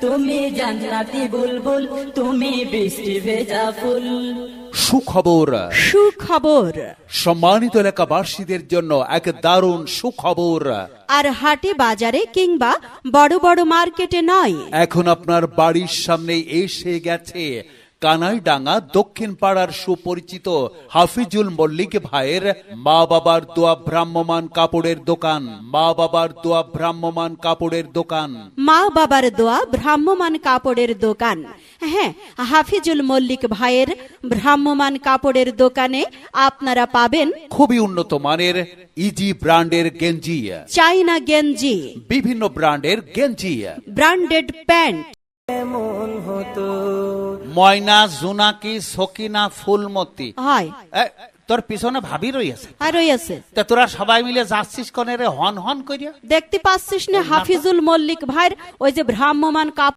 তুমি জান্নাতি বুলবুল তুমি বৃষ্টি ভেজা ফুল। সুখবর। সুখবর। সম্মানিত এলাকাবাসীদের জন্য এক দারুণ সুখবর। আর হাটে বাজারে কিংবা বড় বড় মার্কেটে নয়। এখন আপনার বাড়ির সামনে এসে গেছে কানাইডাঙ্গা দক্ষিণ পাড়ার সুপরিচিত হাফিজুল মল্লিক ভাইয়ের মা বাবার দোয়া ভ্রাম্যমান কাপড়ের দোকান মা বাবার দোয়া ভ্রাম্যমান কাপড়ের দোকান। মা বাবার দোয়া ভ্রাম্যমান কাপড়ের দোকান। হ্যাঁ হাফিজুল মল্লিক ভাইয়ের ভ্রাম্যমান কাপড়ের দোকানে আপনারা পাবেন খুবই উন্নত মানের ইজি ব্র্যান্ডের গেঞ্জি। চাইনা গেঞ্জি। বিভিন্ন ব্র্যান্ডের গেঞ্জি। Branded pant. ময়না জোনাকি সকিনা ফুলমতি। হয়। তোর পিছনে ভাবি রইয়াছে আর রয়েছে তা তোরা সবাই মিলে যাচ্ছিস কনে রে? হন হন করিয়া দেখতে পাচ্ছিস না হাফিজুল মল্লিক ভাইয়ের ওই যে ভ্রাম্যমান কাপড়